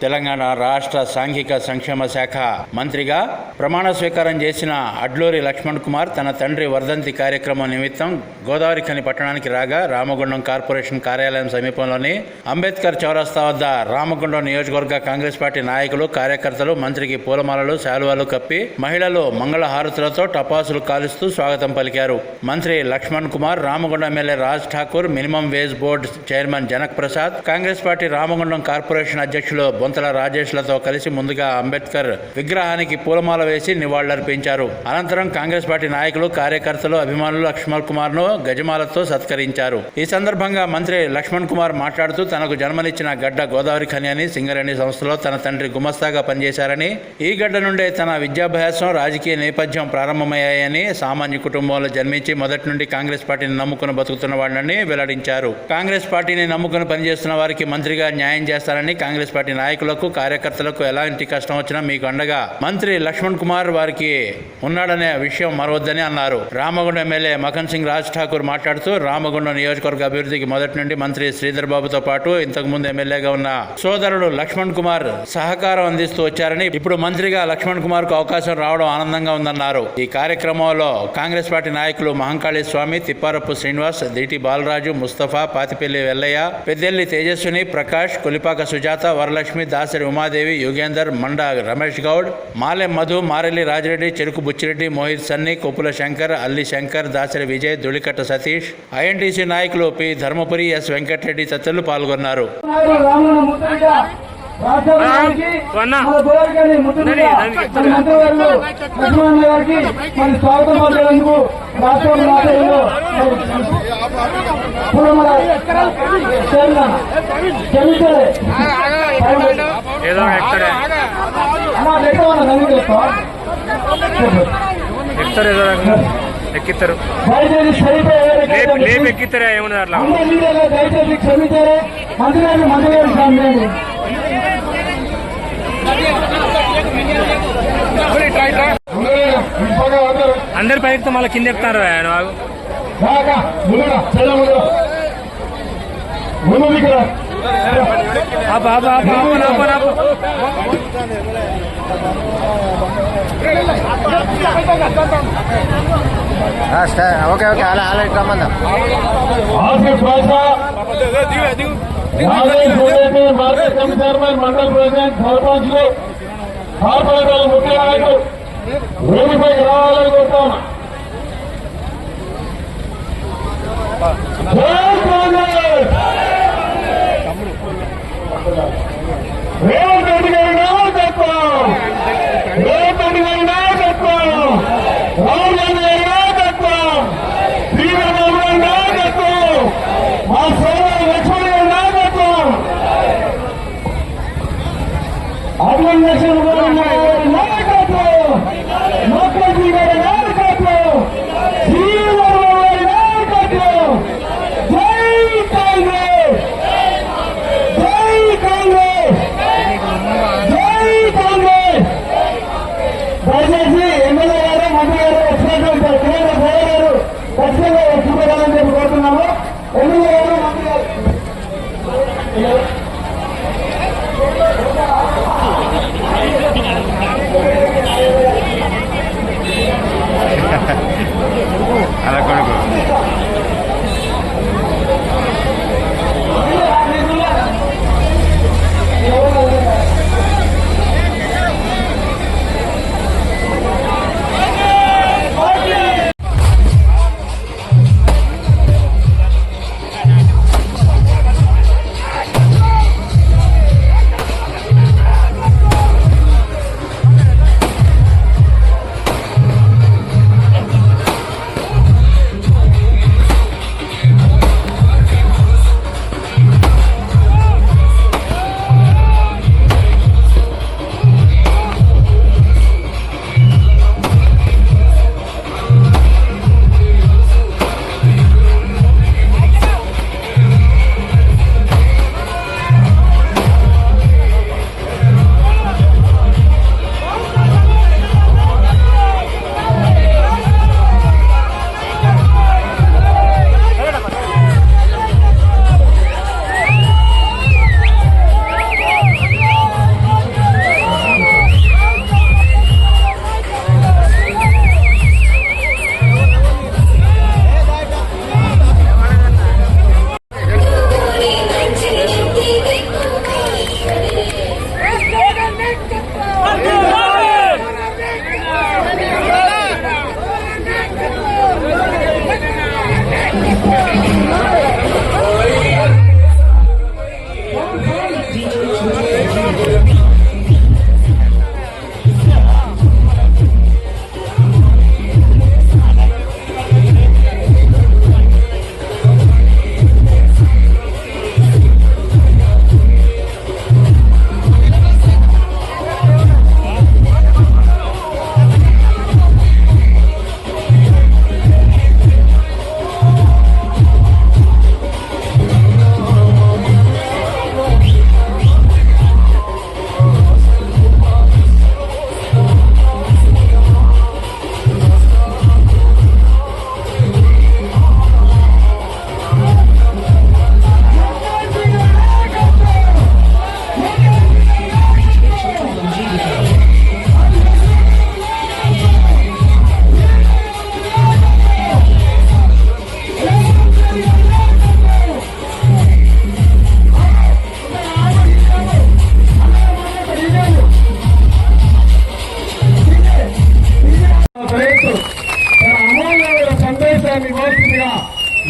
తెలంగాణ రాష్ట్ర సాంఘిక సంక్షేమ శాఖ మంత్రిగా ప్రమాణ స్వీకారం చేసిన అడ్లూరి లక్ష్మణ్ కుమార్ తన తండ్రి వర్ధంతి కార్యక్రమం నిమిత్తం గోదావరి కని పట్టణానికి రాగా రామగుండం కార్పొరేషన్ కార్యాలయం సమీపంలోని అంబేద్కర్ చౌరస్తా వద్ద రామగుండం నియోజకవర్గ కాంగ్రెస్ పార్టీ నాయకులు కార్యకర్తలు మంత్రికి పూలమాలలు శాలువాలు కప్పి మహిళలు మంగళ హారతులతో టపాసులు కాలుస్తూ స్వాగతం పలికారు. మంత్రి Lakshman Kumar Ramagundam MLA Raj Thakur minimum wage board chairman Janak Prasad Congress party Ramagundam corporation అధ్యక్షులు బొంతల రాజేష్లతో కలిసి ముందుగా అంబేద్కర్ విగ్రహానికి పూలమాల వేసి నివాళులర్పించారు. అనంతరం కాంగ్రెస్ పార్టీ నాయకులు కార్యకర్తలు అభిమానులు లక్ష్మణ్ కుమార్ను గజమాలతో సత్కరించారు. ఈ సందర్భంగా మంత్రి లక్ష్మణ్ కుమార్ మాట్లాడుతూ తనకు జన్మనిచ్చిన గడ్డ గోదావరి ఖని అని సింగరేణి సంస్థలో తన తండ్రి గుమస్తాగా పనిచేశారని ఈ గడ్డ నుండే తన విద్యాభ్యాసం రాజకీయ నేపథ్యం ప్రారంభమయ్యాయని సామాన్య కుటుంబంలో జన్మించి మొదటి నుండి కాంగ్రెస్ పార్టీని నమ్ముకుని బతుకుతున్న వాళ్ళని వెల్లడించారు. కాంగ్రెస్ పార్టీని నమ్ముకుని పనిచేస్తున్న వారికి మంత్రిగా న్యాయం చేస్తారని కాంగ్రెస్ పార్టీ నాయకులు నాయకులకు కార్యకర్తలకు ఎలాంటి కష్టం వచ్చినా మీకు అండగా మంత్రి లక్ష్మణ్ కుమార్ వారికి ఉన్నాడనే విషయం మరవద్దని అన్నారు. రామగుండం ఎమ్మెల్యే మఖన్ సింగ్ రాజ్ ఠాకూర్ మాట్లాడుతూ రామగుండం నియోజకవర్గ అభివృద్ధికి మొదటి నుండి మంత్రి శ్రీధర్ బాబుతో పాటు ఇంతకు ముందు ఎమ్మెల్యేగా ఉన్న సోదరుడు లక్ష్మణ్ కుమార్ సహకారం అందిస్తూ వచ్చారని ఇప్పుడు మంత్రిగా లక్ష్మణ్ కుమార్కు అవకాశం రావడం ఆనందంగా ఉందన్నారు. ఈ కార్యక్రమంలో కాంగ్రెస్ పార్టీ నాయకులు మహంకాళి స్వామి తిప్పారపు శ్రీనివాస్ దిటి బాలరాజు ముస్తఫా పాతిపల్లి వెల్లయ్య పెద్దెల్లి తేజస్విని ప్రకాష్ కొలిపాక సుజాత వరలక్ష్మి దాసరి ఉమాదేవి యోగేందర్ మండ రమేష్ గౌడ్ మాలె మధు మారెల్లి రాజిరెడ్డి చెరుకు బుచ్చిరెడ్డి మోహిత్ సన్ని కొప్పుల శంకర్ అల్లి శంకర్ దాసరి విజయ్ దులికట్ట సతీష్ ఐఎన్టీసీ నాయకులు పి. ధర్మపురి ఎస్. వెంకటరెడ్డి తదితరులు పాల్గొన్నారు. లక్ష్మణ్ గారికి మరి స్వాగతం పలికేందుకు రాష్ట్ర ఏదో ఏదో ఎక్కిస్తారు లేపు ఎక్కిస్తారా ఏమన్నా అట్లా? క్షమించారు. మంత్రి మంత్రి క్షమించండి అందరి పైకి మళ్ళీ కింద ఎక్కుతారు ఆయన బాగు ముందు ఓకే ఓకే అలా అలా Rajesh Reddy market committee chairman మండల ప్రెసిడెంట్ సర్పంచ్లు కార్పొరేటర్ ముఖ్య నాయకులు వేదికపైకి రావాలని కోరుతాను రేవంత్ రెడ్డి గారి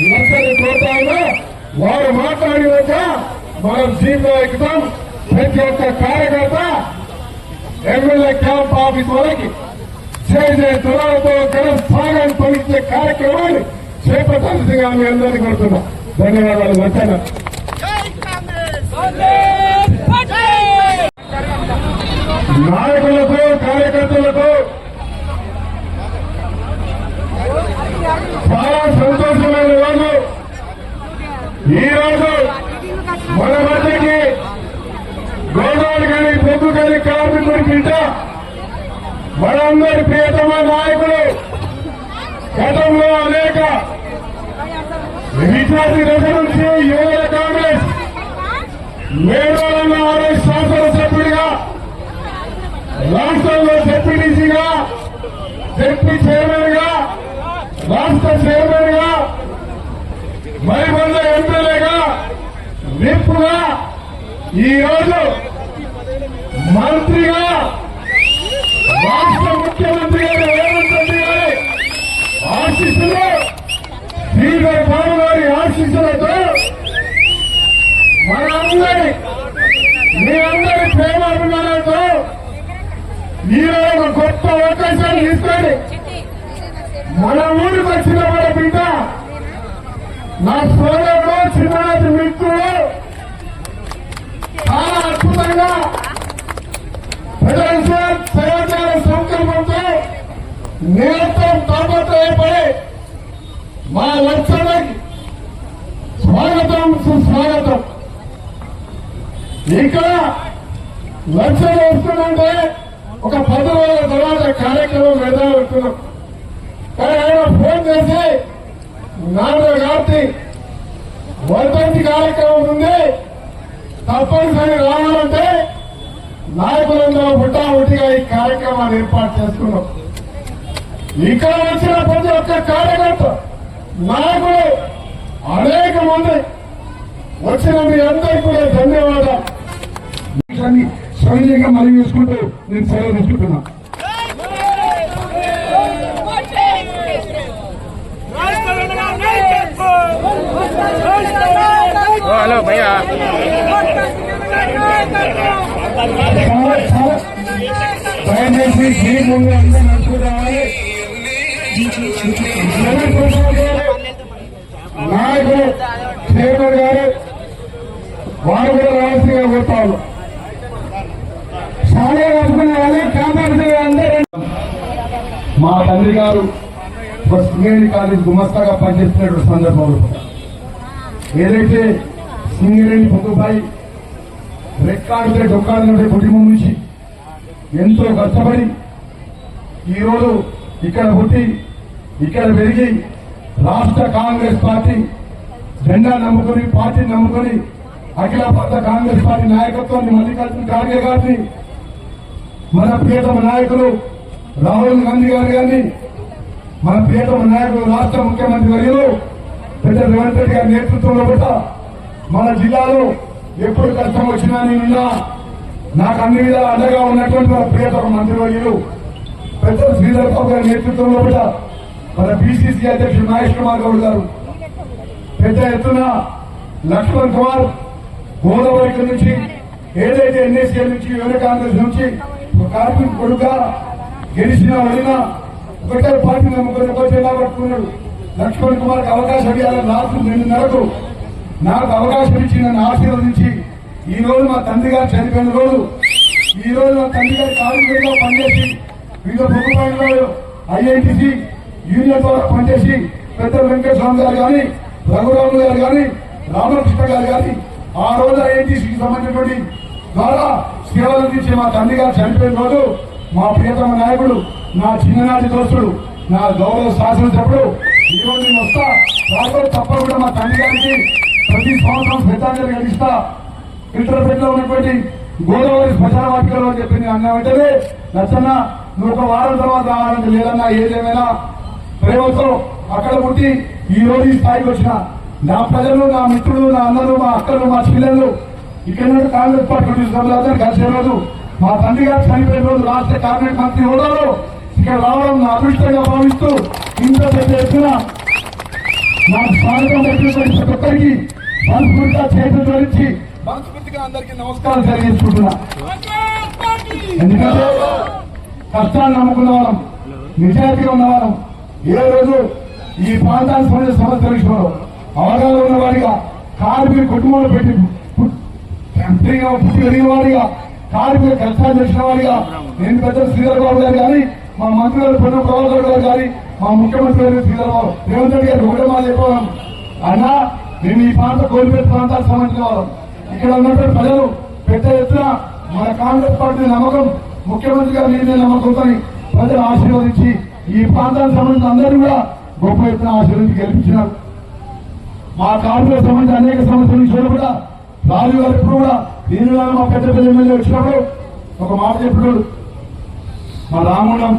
నర్సరీ కోరుతాను వారు మాట్లాడినాక మనం జీవిలో ఎక్కుతాం. ప్రతి ఒక్క కార్యకర్త ఎమ్మెల్యే క్యాంప్ ఆఫీస్ వరకు జయ తులాలతో ఘన సాగాన్ని పలికించే కార్యక్రమాన్ని చేపట్టాల్సిందిగా మీ అందరినీ కోరుతున్నాం ధన్యవాదాలు వచ్చాను నాయకులకు కార్యకర్తలకు చాలా సంతోషమైన రోజు. ఈ రోజు మన మధ్యకి గోదావరి కానీ పొద్దు కానీ కార్మికుడికి బిడ్డ మనందరి ప్రియతమ నాయకులు గతంలో అనేక విద్యార్థి దశ నుంచి యువత కాంగ్రెస్ మేడోళ్ళ ఆర్ఎస్ శాసనసభ్యుడిగా రాష్ట్రంలో డిప్యూటీసీగా డిప్యూటీ చైర్మన్గా రాష్ట్ర చైర్మన్గా మరికొంద ఎమ్మెల్యేగా విప్పుగా ఈరోజు మంత్రిగా రాష్ట్ర ముఖ్యమంత్రి గారు రేవంత్ రెడ్డి గారి ఆశీస్సులు శ్రీధర్ బాబు గారి ఆశీస్సులతో మనందరి మీ అందరి ప్రేమ అభిమానాలతో ఈరోజు ఒక గొప్ప అవకాశాన్ని తీసుకొని మన ఊరికి వచ్చిన మన బిడ్డ. నా సోదరుడు చిన్ననాటి మిత్రుడు చాలా అద్భుతంగా ప్రజల సమాచార సంకల్పంతో నిరంతరం తాపత్రయపడి మా లక్ష్యానికి స్వాగతం సుస్వాగతం. ఇక్కడ లక్ష్యం వస్తుందంటే ఒక పది రోజుల తర్వాత కార్యక్రమం వెళ్దాం వెళ్తున్నాం కానీ ఆయన ఫోన్ చేసి నాలుగో కాబట్టి వర్ధంతి కార్యక్రమం ఉంది. తప్పనిసరి రావాలంటే నాయకులందరూ హుటాహుటిగా ఈ కార్యక్రమాన్ని ఏర్పాటు చేసుకున్నాం. ఇక్కడ వచ్చిన ప్రతి ఒక్క కార్యకర్త నాయకులు అనేక మంది వచ్చిన మీ అందరికీ కూడా ధన్యవాదాలు. విషయాన్ని మనం చూసుకుంటూ నేను సెలవు తీసుకుంటున్నాను భయ్యా. చాలా చాలా దయచేసి గేమ్ ఉంది అందరూ నడుచుకోవాలి నాయకులు చైర్మన్ గారు వారు కూడా రావాల్సిందిగా కోరుతాను చాలా రాసుకున్న వాళ్ళే కాపాడుతున్నారు మా తండ్రి గారు ఒక సింగరేణి కాలేజ్ గుమస్తాగా పనిచేస్తున్నటువంటి సందర్భంలో. ఏదైతే సింగరేణి పొద్దుబాయి రెక్కాడితే డొక్కాడిన కుటుంబం నుంచి ఎంతో కష్టపడి ఈరోజు ఇక్కడ పుట్టి ఇక్కడ పెరిగి రాష్ట్ర కాంగ్రెస్ పార్టీ జెండా నమ్ముకుని పార్టీ నమ్ముకుని అఖిల భారత కాంగ్రెస్ పార్టీ నాయకత్వాన్ని మల్లికార్జున ఖార్గే గారిని మన ప్రియతమ నాయకులు రాహుల్ గాంధీ గారు కానీ మన ప్రియతమ నాయకులు రాష్ట్ర ముఖ్యమంత్రి వర్యులు పెద్ద రేవంత్ రెడ్డి గారి నేతృత్వంలో కూడా మన జిల్లాలో ఎప్పుడు కష్టం వచ్చినా నేనున్నా నాకు అన్ని విధాలు అండగా ఉన్నటువంటి మన ప్రియతమ మంత్రివర్యులు పెద్ద శ్రీధర్ బాబు గారి నేతృత్వంలో కూడా మన బీసీసీ అధ్యక్షుడు మహేష్ కుమార్ గౌడ్ గారు పెద్ద ఎత్తున లక్ష్మణ్ కుమార్ గోదావరి నుంచి ఏదైతే ఎన్ఎస్ఏ నుంచి యువన కాంగ్రెస్ నుంచి ఒక కార్మిక కొడుక గెలిచిన వదిన ఒకటే పార్టీ నమ్ముకుని ఒక జిల్లా పట్టుకున్నాడు. లక్ష్మణ్ కుమార్ అవకాశం ఇవ్వాలని రాత్రి రెండున్నరకు నాకు అవకాశం ఇచ్చి నన్ను ఆశీర్వదించి ఈ రోజు మా తండ్రి గారు చనిపోయిన రోజు ఈ రోజు మా తండ్రి గారు కార్మికులుగా పనిచేసి వివిధ ప్రభుత్వాలలో ఐఐటిసి యూనియన్ ద్వారా పనిచేసి పెద్ద వెంకటస్వామి గారు కానీ రఘురాము గారు కానీ రామకృష్ణ గారు కానీ ఆ రోజు ఐఐటిసికి సంబంధించినటువంటి ద్వారా సేవలు అందించే మా తండ్రి గారు చనిపోయిన రోజు మా ప్రియతమ నాయకుడు నా చిన్ననాటి దోస్తుడు నా గౌరవ శాసనసభ్యుడు ఈ రోజు నేను వస్తా తప్పకుండా మా తండ్రి గారికి ప్రతి సంవత్సరం శ్రద్ధాంజలి కలిస్తా ఇంటర్ప్రెట్లో ఉన్నటువంటి గోదావరి శ్మశాన వాటికలో అని చెప్పి నేను అన్నా వెంటనే నచ్చన్న నువ్వు ఒక వారం తర్వాత రావాలంటే లేదన్నా ఏదేమైనా ప్రేమతో అక్కడ పుట్టి ఈ రోజు ఈ స్థాయికి వచ్చిన నా ప్రజలు నా మిత్రులు నా అన్నలు మా అక్కలు మా చెల్లెళ్ళు ఇక్కడ కాంగ్రెస్ పార్టీ సభ్యులందరూ కలిసే రోజు మా తండ్రి గారు చనిపోయిన రోజు రాష్ట్ర కేబినెట్ మంత్రి హోదాలో ఇక్కడ రావడం నా అదృష్టంగా భావిస్తూ ఇంత పెద్ద ఎత్తున నాకు స్వాగతం పెట్టినటువంటి ప్రతి ఒక్కరికి మనస్ఫూర్తిగా చేతులు జోడించి మనస్ఫూర్తిగా అందరికీ నమస్కారం తెలియజేసుకుంటున్నా ఎందుకంటే కష్టాన్ని నమ్ముకున్న వాళ్ళం నిజాయితీగా ఉన్న వాళ్ళం. ఏ రోజు ఈ ప్రాంతానికి సంబంధించిన సమస్యల విషయంలో అవగాహన ఉన్న వాడిగా కార్మిక కుటుంబంలో పెట్టి పు- ఫ్రీగా పుట్టి పెరిగిన వాడిగా కార్మిక కష్టాలు చేసిన వాడిగా నేను పెద్ద శ్రీధర్ బాబు గారు కానీ మా మంత్రి గారు పొన్న ప్రభాకర్ గారు కానీ మా ముఖ్యమంత్రి గారు శ్రీధర్ బాబు రేవంత్ రెడ్డి గారు ఒకటే మాట చెప్పాం అన్నా మేము ఈ ప్రాంత కోల్పేట ప్రాంతాలకు సంబంధించిన వాళ్ళం ఇక్కడ ఉన్నటువంటి ప్రజలు పెద్ద ఎత్తున మన కాంగ్రెస్ పార్టీ నమ్మకం ముఖ్యమంత్రి గారు మీదే నమ్మకంతో ప్రజలు ఆశీర్వదించి ఈ ప్రాంతానికి సంబంధించిన అందరూ కూడా గొప్ప ఎత్తున ఆశీర్వదించి గెలిపించినారు. మా కార్మికులకు సంబంధించిన అనేక సమస్యల విషయంలో కూడా రాజు గారు ఇప్పుడు కూడా దీనిలో మా పెద్ద పెద్ద ఎమ్మెల్యే వచ్చినప్పుడు ఒక మాట చెప్పాడు మా రాముణం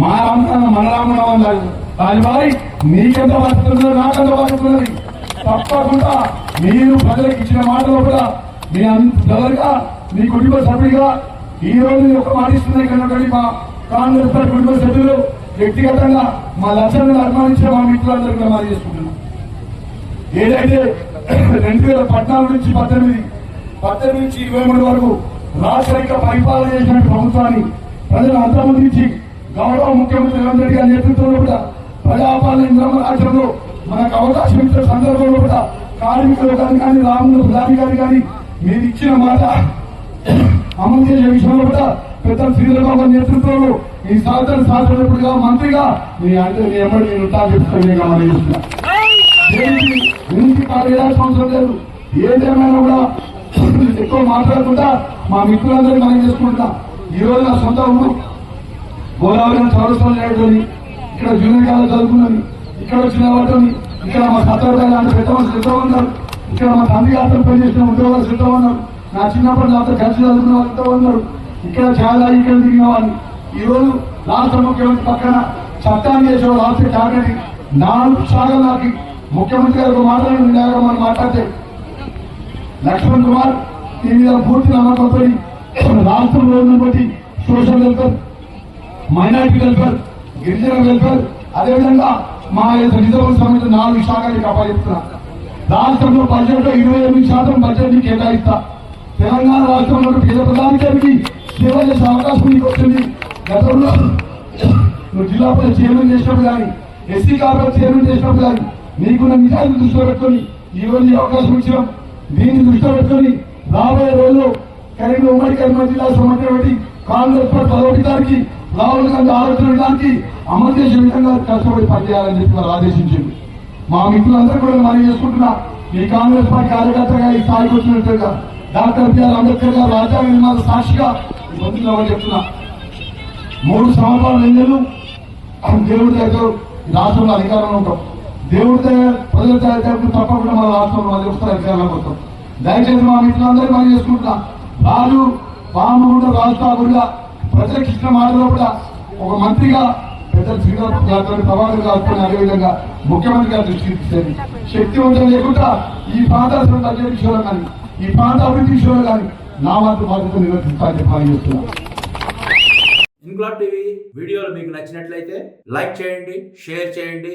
మా రామకన్న మన రాముణం అన్నారు రాజుబాయి నీకెంత బాధ్యత ఉన్నది నాకెంత బాధ్యత ఉన్నది? తప్పకుండా మీరు ప్రజలకు ఇచ్చిన మాటలో కూడా మీ అందరుగా మీ కుటుంబ సభ్యులుగా ఈ రోజు ఒక మాట ఇస్తున్నాయి కనుక మా కాంగ్రెస్ పార్టీ కుటుంబ సభ్యులు వ్యక్తిగతంగా మా లక్ష్యాలను అభిమానించిన మా మిత్రులందరూ కూడా మాట చేసుకుంటున్నాం. ఏదైతే రెండు వేల పద్నాలుగు నుంచి పద్దెనిమిది పద్దెనిమిది నుంచి ఇరవై మూడు వరకు రాష్ట్రీయ పరిపాలన చేసిన ప్రభుత్వాన్ని ప్రజలు అంతమందించి గౌరవ ముఖ్యమంత్రి రేవంత్ రెడ్డి గారి నేతృత్వంలో కూడా ప్రజాపాలన ఇంద్రమ రాజ్యంలో మనకు అవకాశం ఇచ్చిన సందర్భంలో కూడా కార్మికులు కానీ కానీ రాములు ప్రధాని గారు కానీ మీరు ఇచ్చిన మాట అమలు చేసే విషయంలో కూడా పెద్ద శ్రీధరబాబు నేతృత్వంలో ఈ సాధన శాసనసభ్యుడిగా మంత్రిగా మీ అంటే మీ ఎమ్మడి నేను ఉంటాను చెప్తాను గమనిస్తున్నా దీనికి పదిహేను సంవత్సరం లేదు. ఏదేమైనా కూడా ఎక్కువ మాట్లాడకుండా మా మిత్రులందరినీ మనం చేసుకుంటా. ఈ రోజు నా సొంత ఊరు గోదావరి చౌరస్తం ఇక్కడ జూనియర్ కాలేజ్ చదువుకున్నాను ఇక్కడ వచ్చిన వాటిని ఇక్కడ మా సత్తారు లాంటి పెద్దవాళ్ళు సిద్ధం ఉన్నారు ఇక్కడ మా తండ్రి గారితో పనిచేసిన ఉద్యోగాలు సిద్ధం ఉన్నారు నా చిన్నప్పటి నాతో కలిసి చదువుకున్న వాళ్ళు సిద్ధం ఉన్నారు ఇక్కడ చాలా ఇక్కడ దిగిన వాళ్ళు ఈరోజు రాష్ట్ర ముఖ్యమంత్రి పక్కన చట్టాన్ని చేసే రాష్ట్ర క్యాబినెట్. నాలుగు సార్లు నాకు ముఖ్యమంత్రి గారు మాట్లాడిన వినాయక మనం మాట్లాడితే. లక్ష్మణ్ కుమార్ దీని మీద పూర్తి నమ్మకంతో రాష్ట్రంలో ఉన్నటువంటి సోషల్ వెల్ఫేర్ మైనారిటీ వెల్ఫేర్ గిరిజన వెల్ఫేర్ అదేవిధంగా మా యొక్క రిజర్వ్ సంబంధించిన నాలుగు శాఖలు అప్పచెప్తున్నా రాష్ట్రంలో బడ్జెట్ ఇరవై ఎనిమిది శాతం బడ్జెట్ని కేటాయిస్తా. తెలంగాణ రాష్ట్రంలో పేద ప్రధానికారికి సేవ చేసే అవకాశం నీకు వచ్చింది. గతంలో నువ్వు జిల్లా పరిషత్ చైర్మన్ చేసినప్పుడు కానీ ఎస్సీ కార్పొరేట్ చైర్మన్ చేసినప్పుడు కానీ నీకున్న నిజాన్ని దృష్టిలో పెట్టుకొని ఈరోజు అవకాశం ఇచ్చినాం. దీన్ని దృష్టిలో పెట్టుకొని రాబోయే రోజుల్లో కరీంనగర్ ఉమ్మడి కరీంనగర్ జిల్లా సంబంధించినటువంటి కాంగ్రెస్ పార్టీ పదవి గారికి రాహుల్ గాంధీ ఆలోచన విధానానికి అమలు చేసే విధంగా కష్టపడి పనిచేయాలని చెప్పి వారు ఆదేశించింది. మా మిత్రులందరూ కూడా మనం చేసుకుంటున్నా ఈ కాంగ్రెస్ పార్టీ కార్యకర్తగా ఈ స్థాయికి వచ్చినట్టుగా డాక్టర్ బిఆర్ అంబేద్కర్ గారు రాజ్యాంగ నిర్మాణ సాక్షిగా పొందుతున్నామని చెప్తున్నా. మూడు సంవత్సరాల ఎన్నెలు దేవుడి దగ్గర రాష్ట్రంలో అధికారంలో ఉంటాం. దేవుడి దగ్గర ప్రజల దగ్గర తప్పకుండా మన రాష్ట్రంలో మన వస్తారు అధికారంలోకి వస్తాం. దయచేసి మా మిత్రులందరూ మనం చేసుకుంటున్నా. రాజు పాము పాముగుండ రాష్ట్రాలుగా ప్రజలకు ఇచ్చిన మాటలో కూడా ఒక మంత్రిగా పెద్దలు శ్రీరామ్ గారితో ప్రభాకర్ గారితో అదేవిధంగా ముఖ్యమంత్రి గారి దృష్టికి తీసుకెళ్ళి. శక్తివంతం లేకుండా ఈ ప్రాంత అభివృద్ధి విషయంలో కానీ ఈ ప్రాంత అభివృద్ధి విషయంలో కానీ నా మాత్రం బాధ్యత నిర్వర్తిస్తానని చెప్పి మనం ఇంక్లాబ్ టీవీ వీడియోలు మీకు నచ్చినట్లయితే లైక్ చేయండి షేర్ చేయండి